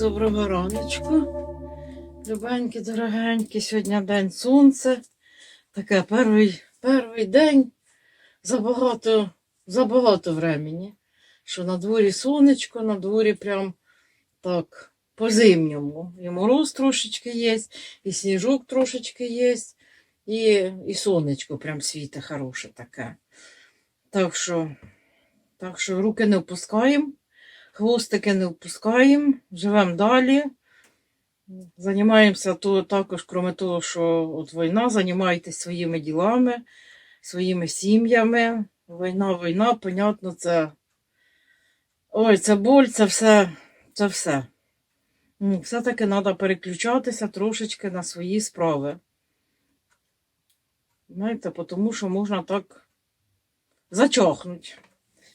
доброго раночку. Любенькі, дорогенькі, сьогодні день сонце. Таке перший, перший день забагато, забагато времени. Що на дворі сонечко, на дворі прям так по-зимньому. І мороз трошечки є, і сніжок трошечки є, і, і сонечко прям світе хороше таке. Так що, так що руки не опускаємо. Хвостики не впускаємо, живемо далі. Займаємося то, також, крім того, що от війна, займайтесь своїми ділами, своїми сім'ями. Війна, війна, понятно, це. Ой, це боль, це все. Це все. Все-таки треба переключатися трошечки на свої справи. Знаєте, тому що можна так зачохнути.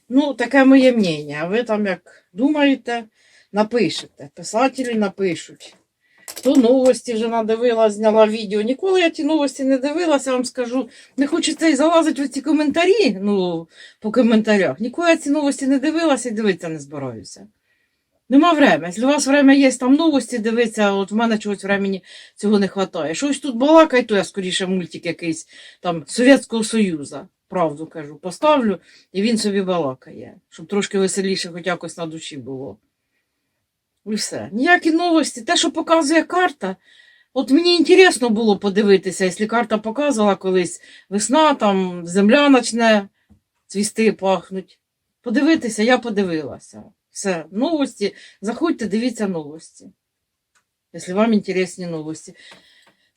Ну, таке моє мнення. А ви там як думаєте, напишете. Писателі напишуть. То новості вже надивилась, зняла відео. Ніколи я ті новості не дивилася, я вам скажу. Не хочеться і залазити в ці коментарі, ну, по коментарях. Ніколи я ці новості не дивилася і дивитися не збираюся. Нема времени. Якщо у вас время є там новості дивитися, от в мене чогось времени цього не вистачає. Щось тут балакай, то я скоріше мультик якийсь там Совєтського Союзу. Правду кажу, поставлю, і він собі балакає, щоб трошки веселіше хоч якось на душі було. І все. Ніякі новості. Те, що показує карта. От мені інтересно було подивитися, якщо карта показувала колись весна, там земля почне цвісти пахнуть. Подивитися, я подивилася. Все, новості. Заходьте, дивіться новості. Якщо вам інтересні новості.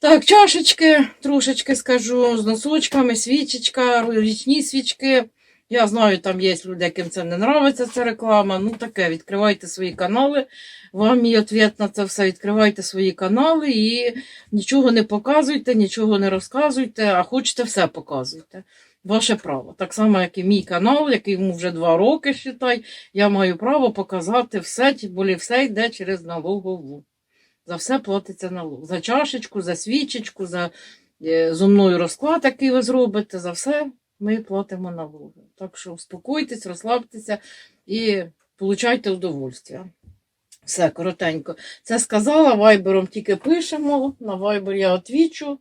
Так, чашечки, трошечки скажу, з носочками, свічечка, річні свічки. Я знаю, там є люди, яким це не нравиться, ця реклама. Ну таке, відкривайте свої канали. Вам мій відповідь на це все. Відкривайте свої канали і нічого не показуйте, нічого не розказуйте, а хочете все показуйте. Ваше право. Так само, як і мій канал, який йому вже два роки, считай, я маю право показати все, більше все йде через налогову. За все платиться налог. За чашечку, за свічечку, за е, зо мною розклад, який ви зробите, за все ми платимо налоги. Так що успокойтесь, розслабтеся і получайте удовольствие. Все, коротенько. Це сказала, вайбером тільки пишемо. На вайбер я отвічу.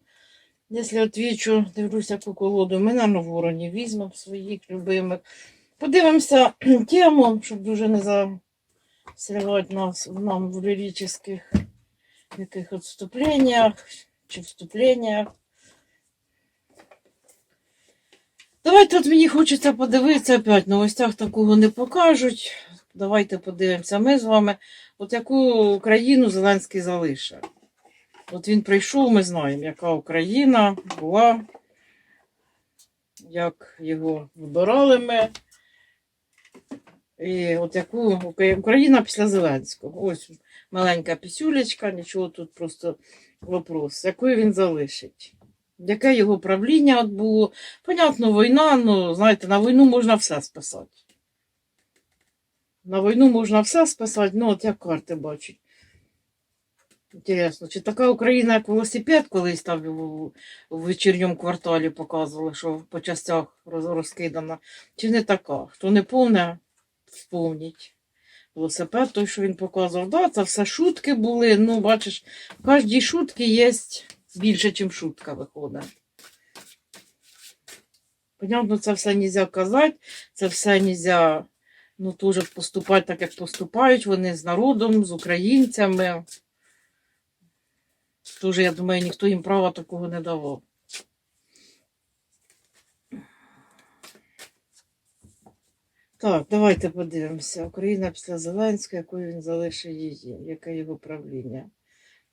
Якщо отвічу, дивлюся, яку колоду. Ми на вороні візьмемо своїх любимих. Подивимося тему, щоб дуже не застрявати нас нам в ліричних яких відступленнях чи вступленнях. Давайте от мені хочеться подивитися опять. Новостях такого не покажуть. Давайте подивимося ми з вами, от яку країну Зеленський залишив. От він прийшов, ми знаємо, яка Україна була, як його вибирали ми. І от яку Україна після Зеленського. Ось маленька пісюлечка, нічого тут просто вопрос. Якою він залишить? Яке його правління от було? Понятно, війна, ну, знаєте, на війну можна все списати. На війну можна все списати, ну от як карти бачать. Інтересно, чи така Україна, як велосипед колись там в, вечірньому кварталі показували, що по частях розкидана, чи не така? Хто не повне, вспомніть. Велосипед, той, що він показував, да, це все шутки були. Ну, бачиш, в кожній шутці є більше, ніж шутка виходить. Понятно, це все нельзя казати, це все нельзя ну, теж поступати так, як поступають вони з народом, з українцями. Тоже, я думаю, ніхто їм права такого не давав. Так, давайте подивимося. Україна після Зеленського, якою він залишив її, яке його правління.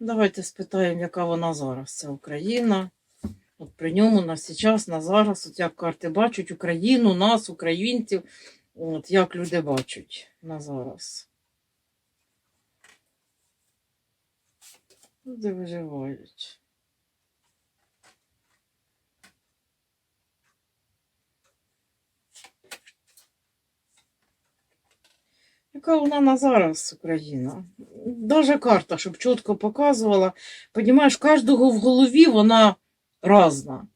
Давайте спитаємо, яка вона зараз, ця Україна. От при ньому на зараз, на зараз, от як карти бачать Україну, нас, українців, от як люди бачать на зараз. Люди виживають. Яка вона на зараз Україна? Даже карта, щоб чітко показувала. Понімаєш, кожного в голові вона разна.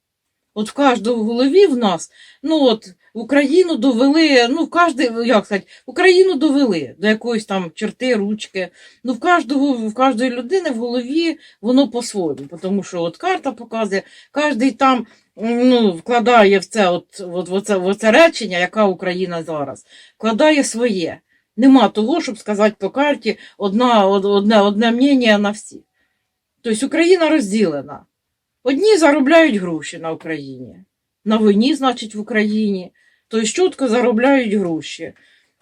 От в кожного в голові в нас, ну от Україну довели, ну в кожний, як сказати, Україну довели до якоїсь там черти, ручки. Ну в кожного, в кожної людини в голові воно по-своєму, тому що от карта показує, кожен там ну, вкладає в це, от, от, в оце, в оце речення, яка Україна зараз, вкладає своє. Нема того, щоб сказати по карті одна, одне, одне мнення на всіх. Тобто Україна розділена. Одні заробляють гроші на Україні, на війні, значить, в Україні, тобто чітко заробляють гроші.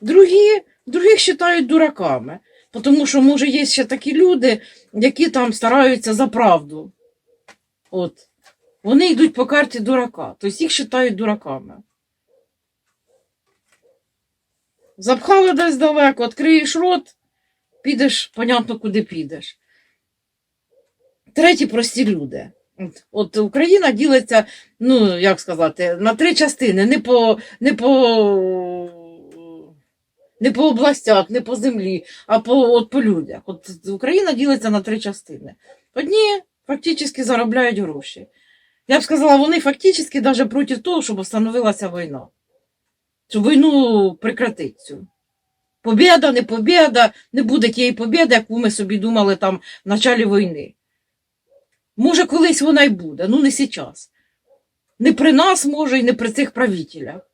Другі, других вважають дураками, тому що, може, є ще такі люди, які там стараються за правду. От. Вони йдуть по карті дурака, тобто їх вважають дураками. Запхали десь далеко, відкриєш рот, підеш, понятно, куди підеш. Треті прості люди. От, Україна ділиться, ну, як сказати, на три частини, не по, не по, не по областях, не по землі, а по, от, по людях. От Україна ділиться на три частини. Одні фактично заробляють гроші. Я б сказала, вони фактично навіть проти того, щоб встановилася війна. Щоб війну прекратить цю. Побєда, не побєда, не буде тієї побєди, яку ми собі думали там в началі війни. Може, колись вона й буде, ну не зараз. Не при нас, може, і не при цих правителях.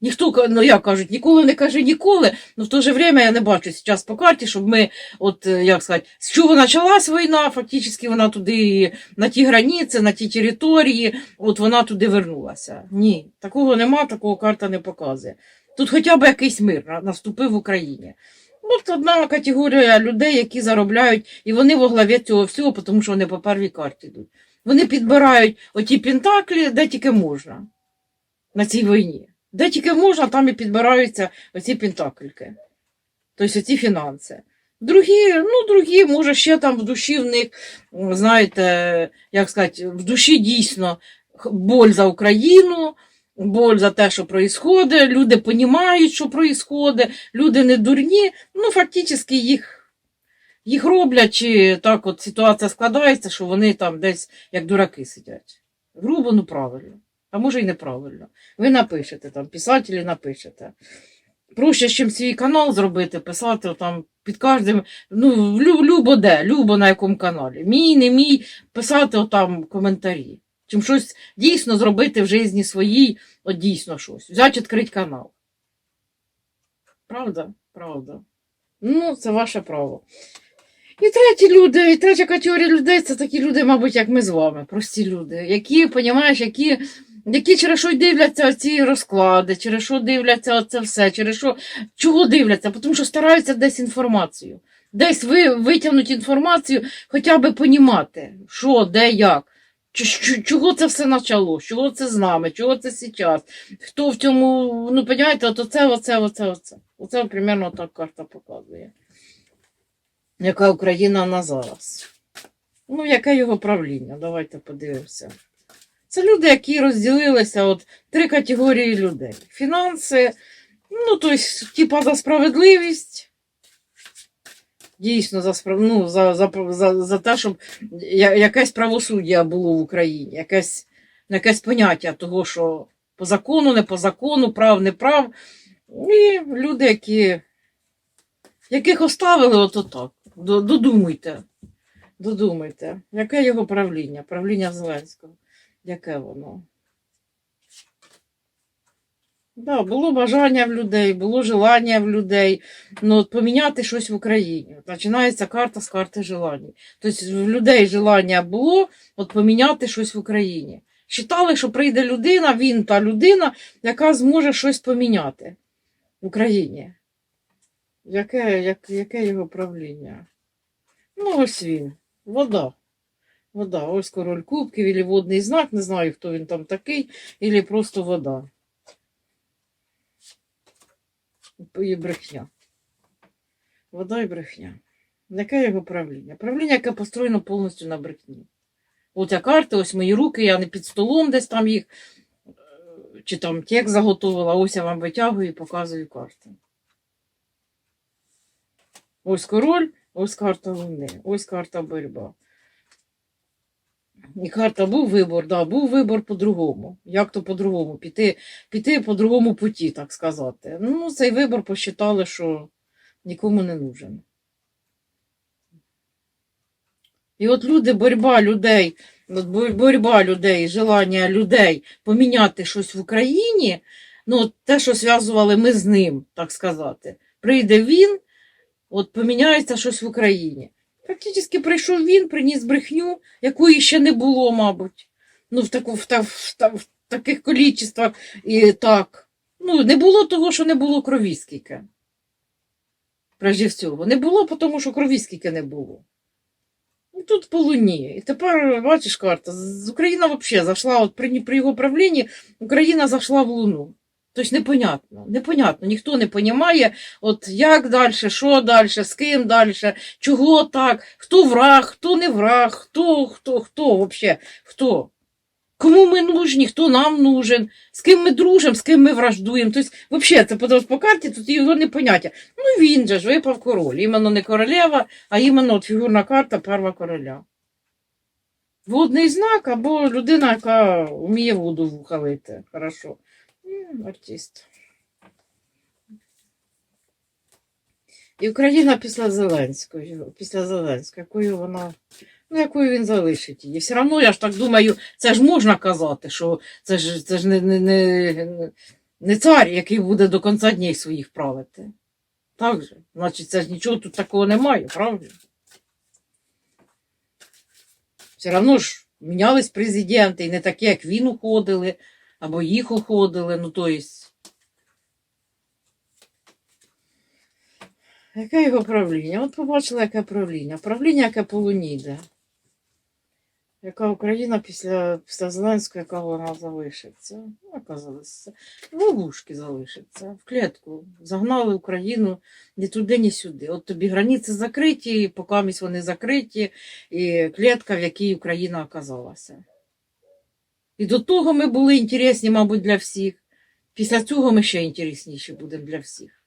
Ніхто, ну як кажуть, ніколи не каже ніколи, але в то же время я не бачу зараз по карті, щоб ми, от е, як сказати, з чого почалась війна, фактично вона туди, на ті границі, на ті території, от вона туди вернулася. Ні, такого нема, такого карта не показує. Тут хоча б якийсь мир наступив в Україні. От одна категорія людей, які заробляють, і вони во главі цього всього, тому що вони по первій карті йдуть. Вони підбирають оті пентаклі, де тільки можна на цій війні. Де тільки можна, там і підбираються оці пентакльки. Тобто оці фінанси. Другі, ну, другі, може, ще там в душі в них, знаєте, як сказати, в душі дійсно боль за Україну, боль за те, що відбувається, люди розуміють, що відбувається, люди не дурні, ну, фактично їх, їх роблять, чи так от ситуація складається, що вони там десь як дураки сидять. Грубо, ну правильно. А може і неправильно. Ви напишете там, писателі напишете. Проще, чим свій канал зробити, писати там під кожним, ну, лю- любо де, любо на якому каналі. Мій, не мій, писати там коментарі. Чим щось дійсно зробити в житті своїй, от дійсно щось. Взяти відкрити канал. Правда? Правда. Ну, це ваше право. І треті люди, і третя категорія людей це такі люди, мабуть, як ми з вами, прості люди, які, понімаєш, які, які через що дивляться ці розклади, через що дивляться оце все, через що чого дивляться, тому що стараються десь інформацію. Десь ви витягнуть інформацію, хоча б понімати, що, де, як. Чого це все почало? Чого це з нами? Чого це зараз? Хто в цьому, ну, розумієте, от оце, оце, оце, оце. Оце примерно так карта показує. Яка Україна на зараз? Ну, яке його правління? Давайте подивимося. Це люди, які розділилися от три категорії людей: фінанси, ну, тобто, типа за справедливість. Дійсно, за, ну, за, за, за, за те, щоб якесь правосуддя було в Україні, якесь, якесь поняття того, що по закону, не по закону, прав, не прав. І люди, які, яких оставили ото так. До- Додумуйте. Додумайте, яке його правління? Правління Зеленського. Яке воно? Да, було бажання в людей, було желання в людей ну, от поміняти щось в Україні. Починається карта з карти желань. Тобто в людей желання було от поміняти щось в Україні. Считали, що прийде людина, він та людина, яка зможе щось поміняти в Україні. Яке, як, яке його правління? Ну, ось він. Вода. Вода. Ось король кубків, або водний знак, не знаю, хто він там такий, або просто вода. І брехня. Вода і брехня. Яке його правління? Правління, яке построєно повністю на брехні. От я карти, ось мої руки, я не під столом десь там їх, е, чи там текст заготовила, ось я вам витягую і показую карти. Ось король, ось карта Луни, ось карта боротьба. І карта був вибор, да, був вибор по-другому. Як то по-другому? Піти, піти по другому путі, так сказати. Ну, цей вибор посчитали, що нікому не нужен. І от люди, боротьба людей, от боротьба людей, желання людей поміняти щось в Україні, ну, от те, що зв'язували ми з ним, так сказати. Прийде він, от поміняється щось в Україні. Фактично прийшов він, приніс брехню, якої ще не було, мабуть. Ну, в, таку, в, та, в, в таких колічествах і так. Ну, не було того, що не було крові скільки. Прежде всього. Не було, тому що крові скільки не було. І тут по луні. І тепер, бачиш, карта, Україна взагалі зайшла, от при, при його правлінні Україна зайшла в Луну. Тобто непонятно, непонятно, ніхто не розуміє, от як далі, що далі, з ким далі, чого так, хто враг, хто не враг, хто, хто, хто взагалі, хто. Кому ми нужні, хто нам нужен, з ким ми дружимо, з ким ми враждуємо. Тобто, взагалі, це подивись по карті, тут його не поняття. Ну він же ж випав король. Іменно не королева, а іменно от фігурна карта перва короля. Водний знак або людина, яка вміє воду вухалити. Хорошо. Артист. І Україна після Зеленської, після Зеленської, якою вона, ну якою він залишить її. Все одно, я ж так думаю, це ж можна казати, що це ж, це ж не, не, не, не цар, який буде до кінця днів своїх правити. Так же? Значить, це ж нічого тут такого немає, правда? Все одно ж мінялись президенти, і не такі, як він уходили, або їх уходили. Ну, то есть, Яке його правління? От побачила, яке правління. Правління, яке по луні йде. Яка Україна після, після Зеленського, яка вона залишиться? Ну, Яка залишиться? В ловушки залишиться, в клітку. Загнали Україну ні туди, ні сюди. От тобі границі закриті, поки вони закриті, і клітка, в якій Україна оказалася. І до того ми були інтересні, мабуть, для всіх. Після цього ми ще інтересніші будемо для всіх.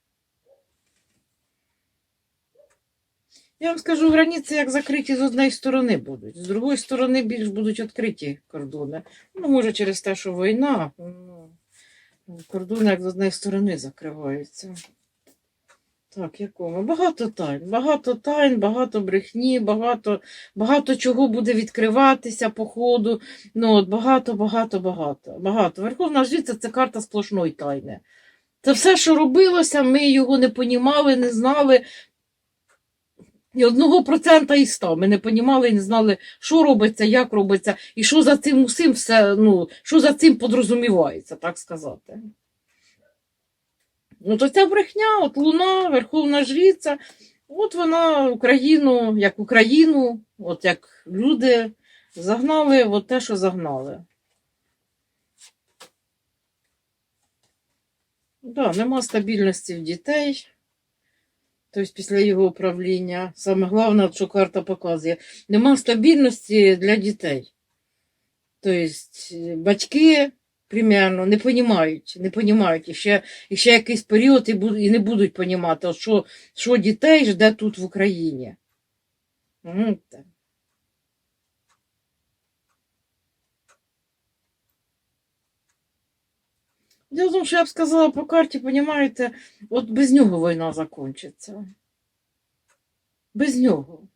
Я вам скажу, границі як закриті з однієї сторони будуть, з другої сторони більш будуть відкриті кордони. Ну, може, через те, що війна, ну, кордони як з однієї сторони закриваються. Так, якому? Багато тайн, багато тайн, багато брехні, багато, багато чого буде відкриватися по ходу. Ну, от багато, багато, багато. багато. Верховна жриця це карта сплошної тайни. Це все, що робилося, ми його не понімали, не знали. І одного процента і ста. Ми не понімали і не знали, що робиться, як робиться, і що за цим усім все, ну, що за цим подрозумівається, так сказати. Ну, то ця брехня, от Луна, Верховна Жриця, от вона Україну, як Україну, от як люди загнали от те, що загнали. Да, нема стабільності в дітей. Тобто після його управління. Саме головне, що карта показує, нема стабільності для дітей. Тобто батьки примерно не понімають, не понімають. І ще, і ще якийсь період і, буд- і не будуть понімати, що, що дітей жде тут в Україні. М, так. Дело в тому, що я б сказала по карті, понімаєте, от без нього війна закінчиться. Без нього.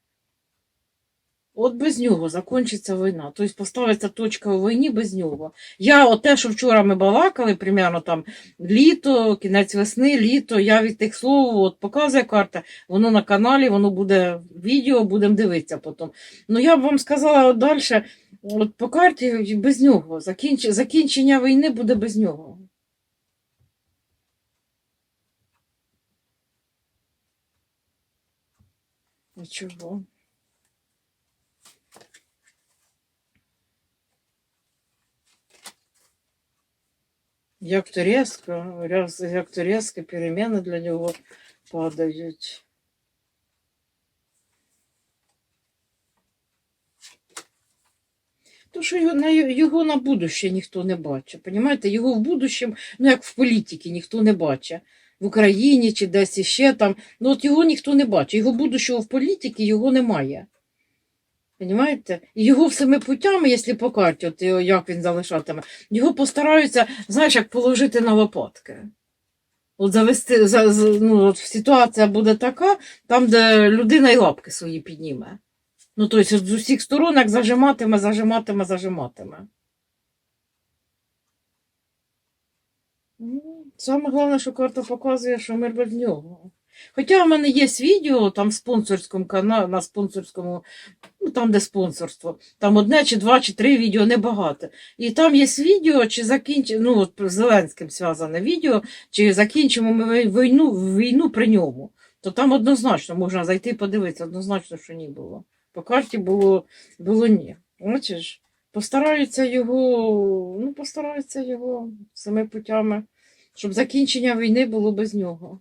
От без нього закінчиться війна. Тобто поставиться точка у війні без нього. Я, от те, що вчора ми балакали, примерно там літо, кінець весни, літо, я від тих слов, от показує карта, воно на каналі, воно буде відео, будемо дивитися потім. Ну я б вам сказала от далі, от по карті без нього. Закінч... Закінчення війни буде без нього. Нічого. Як то різко, як то різко переміни для нього падають. То, що його на, його на будуще ніхто не бачить. Понімаєте? Його в будущем, ну як в політиці, ніхто не бачить. В Україні чи десь іще там. Ну от його ніхто не бачить. Його будущого в політиці його немає. Понимаєте? Його всіми путями, якщо по карті, от як він залишатиме, його постараються, знаєш, як положити на лопатки. От завести, за, ну, от ситуація буде така, там, де людина і лапки свої підніме. Ну, тобто, з усіх сторон, як зажиматиме, зажиматиме, зажиматиме. Ну, Саме головне, що карта показує, що мир без нього. Хоча в мене є відео там в спонсорському каналі, на спонсорському, ну там, де спонсорство, там одне чи два чи три відео, небагато. І там є відео, чи закінчимо, ну, от Зеленським зв'язане відео, чи закінчимо ми війну, війну при ньому. То там однозначно можна зайти і подивитися, однозначно, що ні було. По карті було, було ні. Бачиш, постараються його, ну, постараються його самими путями, щоб закінчення війни було без нього.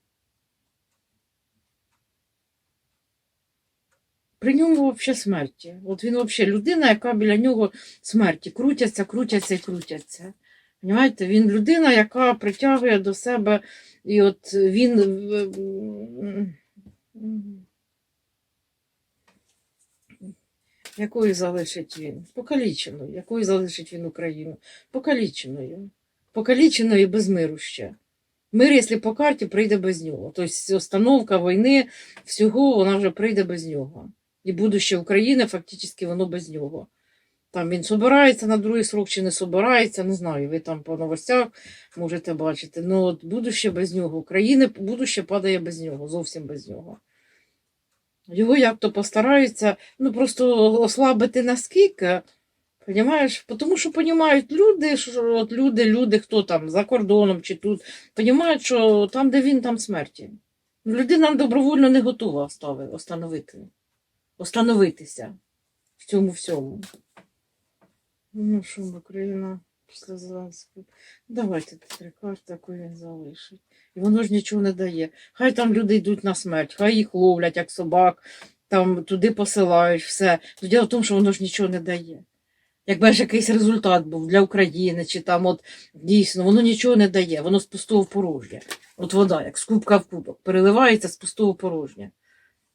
При ньому взагалі смерті. От він взагалі людина, яка біля нього смерті. Крутяться, крутяться і крутяться. Понимаєте? Він людина, яка притягує до себе, і от він. е, Якою залишить він? Покаліченою. Якою залишить він Україну? Покаліченою. Покаліченою і без миру ще. Мир, якщо по карті, прийде без нього. Тобто остановка війни, всього, вона вже прийде без нього. І будуще України фактично воно без нього. Там він собирається на другий срок чи не собирається, не знаю, ви там по новостях можете бачити. Ну, от будуще без нього. України будуще падає без нього, зовсім без нього. Його як-то постараються ну, просто ослабити наскільки, Понімаєш? Тому що понімають люди, що от люди, люди, хто там за кордоном чи тут, понімають, що там, де він, там смерті. Людина добровольно не готова остановити, остановитися в цьому всьому. Ну що, Україна після Зеленського. Давайте три карти, яку він залишить. І воно ж нічого не дає. Хай там люди йдуть на смерть, хай їх ловлять, як собак, там туди посилають, все. То діло в тому, що воно ж нічого не дає. Якби ж якийсь результат був для України, чи там от дійсно, воно нічого не дає, воно з пустого в порожнє. От вода, як з кубка в кубок, переливається з пустого в порожнє.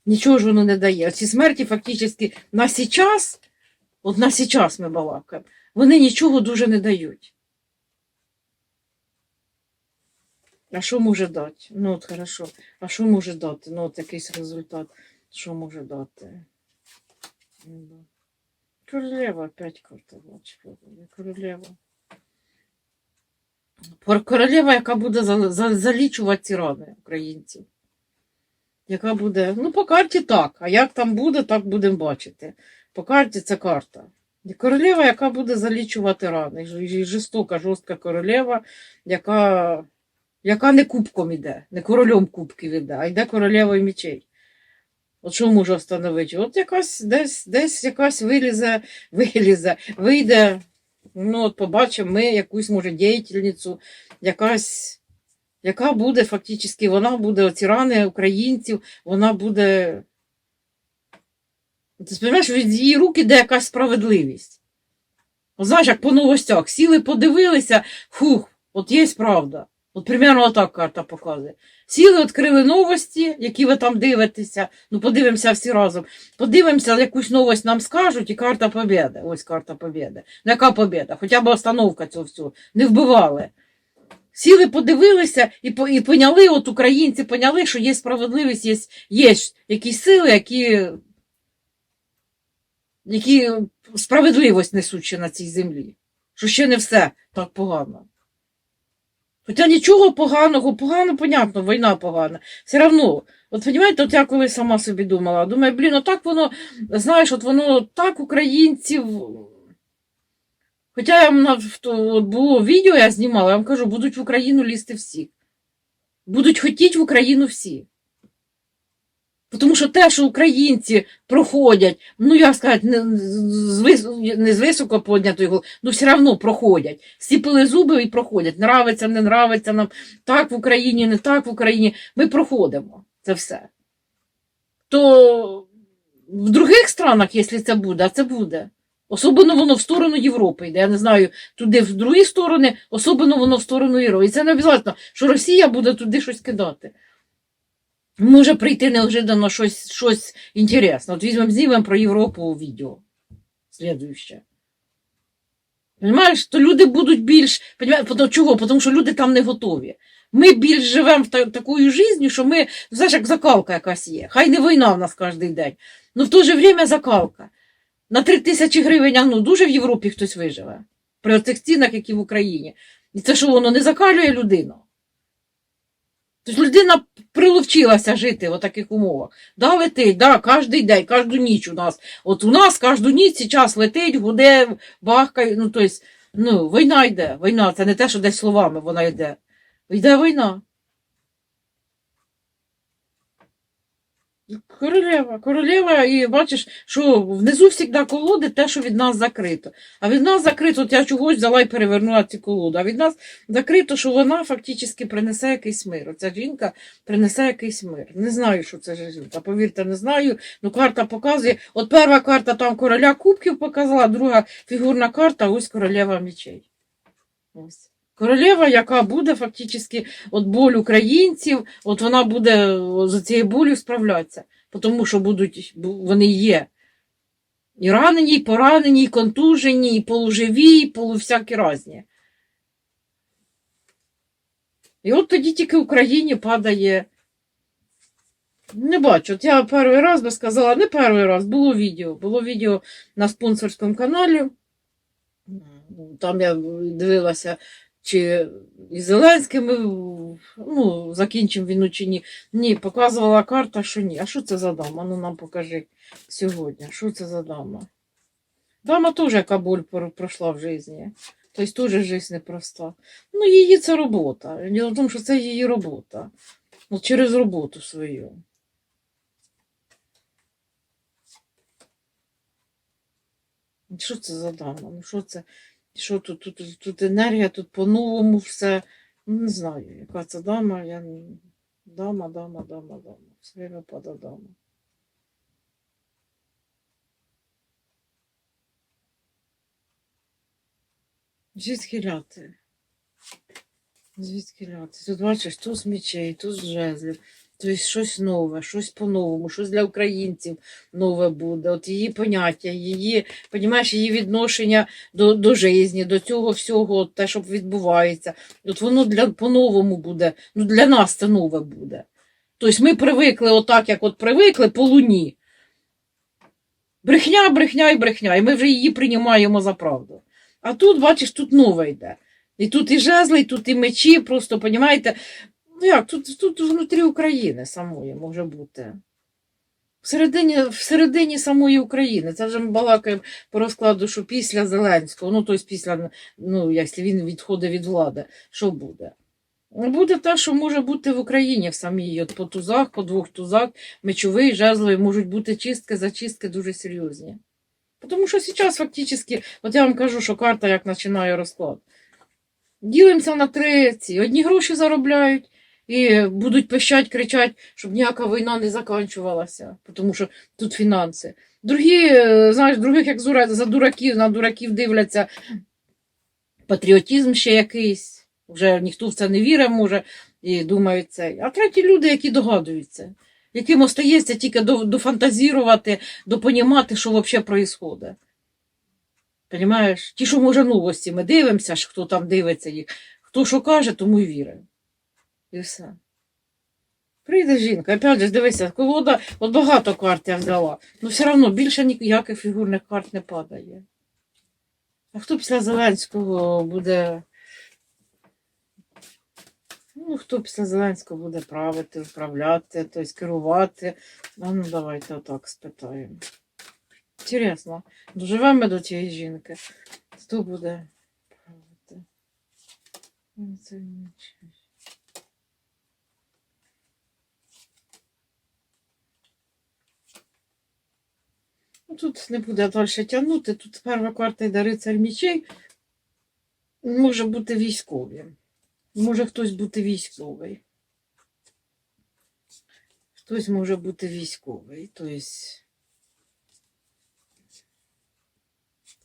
Нічого ж воно не дає. Ці смерті фактично на сейчас, от на сейчас ми балакаємо, вони нічого дуже не дають. А що може дати? Ну, от хорошо. А що може дати? Ну, от якийсь результат. Що може дати? Королева опять карта. Королева. Королева, яка буде за- за- залічувати рани українців. Яка буде. Ну, по карті так. А як там буде, так будемо бачити. По карті це карта. І королева, яка буде залічувати рани. Жорстока, жорстка королева, яка, яка не кубком іде, не королем кубків іде, а йде королевою мечей. От що може встановити? От якась десь, десь якась вилізе, вилізе, вийде. Ну, от побачимо ми якусь, може, діятельницю, якась, яка буде фактично, вона буде оці рани українців, вона буде. Ти розумієш, від її рук іде якась справедливість. Знаєш, як по новостях, сіли, подивилися, фух, от є правда. От примерно отак карта показує. Сіли, відкрили новості, які ви там дивитеся. Ну, подивимося всі разом. Подивимося, якусь новость нам скажуть, і карта побєди. Ось карта побєди. Ну, яка побєда? Хоча б остановка цього всього. Не вбивали. Сіли, подивилися і, і поняли, от українці поняли, що є справедливість, є, є якісь сили, які, які справедливість несуть ще на цій землі. Що ще не все так погано. Хоча нічого поганого, погано, понятно, війна погана. Все одно, от розумієте, от я коли сама собі думала, думаю, блін, отак воно, знаєш, от воно так українців. Хоча я на- от було відео, я знімала, я вам кажу, будуть в Україну лізти всі. Будуть хотіти в Україну всі. Тому що те, що українці проходять, ну як сказати, не з, вис- не з високо піднятої голови, ну все одно проходять. Сіпили зуби і проходять. Нравиться, не нравиться нам так в Україні, не так в Україні. Ми проходимо це все. То в других странах, якщо це буде, а це буде. Особливо воно в сторону Європи йде. Я не знаю, туди в другі сторони, особливо воно в сторону Європи. І це не обов'язково, що Росія буде туди щось кидати. Може прийти неожиданно щось, щось інтересне. От візьмемо знімемо про Європу відео. слідуще. Понимаєш, то люди будуть більш. Чого? Тому що люди там не готові. Ми більш живемо в та, такою життю, що ми, знаєш, як закалка якась є. Хай не війна в нас кожен день. Ну в то же время закалка. На три тисячі гривень, а ну дуже в Європі хтось виживе. При цих цінах, які в Україні. І це що воно не закалює людину? Тобто людина приловчилася жити в таких умовах. Да, летить, да, кожен день, кожну ніч у нас. От у нас кожну ніч час летить, гуде, бахкає. Ну, тобто, ну, війна йде. Війна, це не те, що десь словами вона йде. Йде війна. Королева, королева, і бачиш, що внизу завжди колоди те, що від нас закрито. А від нас закрито, от я чогось взяла і перевернула ці колоди. А від нас закрито, що вона фактично принесе якийсь мир. Оця жінка принесе якийсь мир. Не знаю, що це жінка. Повірте, не знаю. Ну, карта показує. От перша карта там короля кубків показала, друга фігурна карта, ось королева мечей. Ось. Королева, яка буде фактично от боль українців, от вона буде о, з цією болю справлятися. Тому що будуть, вони є. І ранені, і поранені, і контужені, і полуживі, і полувсякі разні. І от тоді тільки в Україні падає. Не бачу, от я перший раз би сказала, не перший раз, було відео. Було відео на спонсорському каналі. Там я дивилася, чи із Зеленським ми, ну, закінчимо війну чи ні. Ні, показувала карта, що ні. А що це за дама? Ну нам покажи сьогодні. Що це за дама? Дама теж яка боль пройшла в житті. Тобто теж життя непроста. Ну, її це робота. Діло в тому, що це її робота. Ну, через роботу свою. Що це за дама? Ну, що це? Що тут, тут, тут, енергія, тут по-новому все. Ну, не знаю, яка це дама. Я... Дама, дама, дама, дама. Все время пада дама. Звідки ляти? Звідки ляти? Тут бачиш, тут з мечей, тут з жезлів. Тобто щось нове, щось по-новому, щось для українців нове буде. От її поняття, її, понімаєш, її відношення до, до житті, до цього всього, от те, що відбувається. От воно для, по-новому буде. Ну, для нас це нове буде. Тобто ми привикли отак, як от привикли по луні. Брехня, брехня і брехня, і ми вже її приймаємо за правду. А тут, бачиш, тут нове йде. І тут і жезли, і тут і мечі, просто, понімаєте, ну як, тут, тут внутрі України самої може бути. Всередині, всередині самої України. Це вже ми балакаємо по розкладу, що після Зеленського, ну тобто після, ну, якщо він відходить від влади, що буде? Буде те, що може бути в Україні в самій, от по тузах, по двох тузах, мечовий, жезловий, можуть бути чистки, зачистки дуже серйозні. Тому що зараз фактично, от я вам кажу, що карта як починає розклад. Ділимося на три. Одні гроші заробляють і будуть пищать, кричать, щоб ніяка війна не закінчувалася, тому що тут фінанси. Другі, е, знаєш, других як за дураків, на дураків дивляться патріотизм ще якийсь. Вже ніхто в це не вірить, може, і думають це. А треті люди, які догадуються, яким остається тільки дофантазірувати, допонімати, що взагалі відбувається. Понимаєш? Ті, що може новості, ми дивимося, хто там дивиться їх. Хто що каже, тому й вірить. І все. Прийде жінка, опять же, дивися, колода, от багато карт я взяла, але все одно більше ніяких фігурних карт не падає. А хто після Зеленського буде. Ну, хто після Зеленського буде правити, управляти, тобто керувати. Ну давайте отак спитаємо. Інтересно, доживемо до цієї жінки. Хто буде правити? Ну, це нічого. Тут не буде далі тягнути. Тут перша карта йде рицар мічей. Може бути військовий. Може хтось бути військовий. Хтось може бути військовий. Тобто.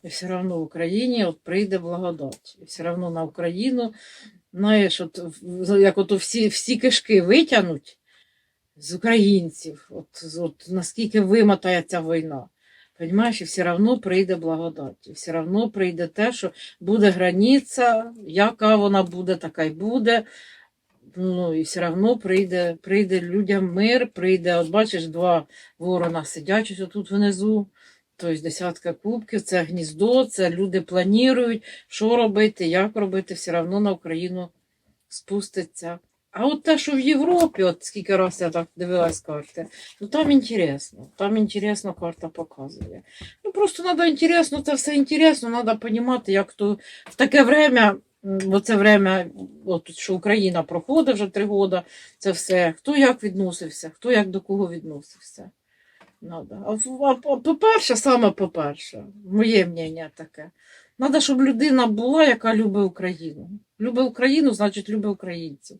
І все одно в Україні от прийде благодать. І все одно на Україну, знаєш, от, як от всі, всі кишки витягнуть з українців, от, от наскільки вимотає ця війна. Понимаєш, і все одно прийде благодать. І все одно прийде те, що буде границя, яка вона буде, така й буде. Ну, і все одно прийде, прийде людям мир, прийде, от бачиш, два ворона ось тут внизу. Тобто десятка кубків, це гніздо, це люди планують, що робити, як робити, все одно на Україну спуститься. А от те, що в Європі, от скільки раз я так дивилась карти, ну там інтересно, там інтересно карта показує. Ну просто треба інтересно, це все інтересно, треба розуміти, як то в таке время, бо це время, от що Україна проходить вже три роки, це все, хто як відносився, хто як до кого відносився. Надо. А, по-перше, саме по-перше, моє мнення таке. Треба, щоб людина була, яка любить Україну. Любить Україну, значить, любить українців.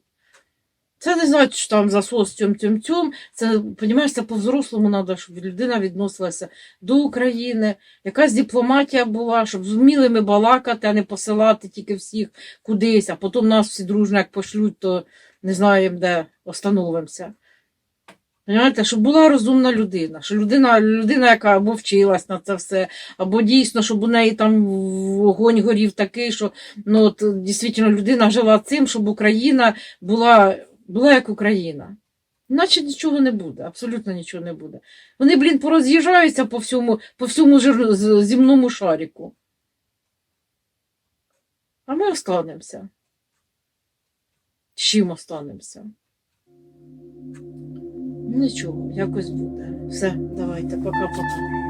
Це не значить, що там засос тьом тьом тьом. Це, понімаєш, це по-взрослому треба, щоб людина відносилася до України, якась дипломатія була, щоб зуміли ми балакати, а не посилати тільки всіх кудись, а потім нас всі дружно як пошлють, то не знаємо, де остановимося. Понимаєте, щоб була розумна людина, що людина, людина, яка або вчилась на це все, або дійсно, щоб у неї там вогонь горів такий, що ну, от, дійсно людина жила цим, щоб Україна була, була як Україна. Іначе нічого не буде, абсолютно нічого не буде. Вони, блін, пороз'їжджаються по всьому, по всьому жир- земному шарику. А ми останемося. Чим останемося? Нічого, якось буде. Все, давайте, пока-пока.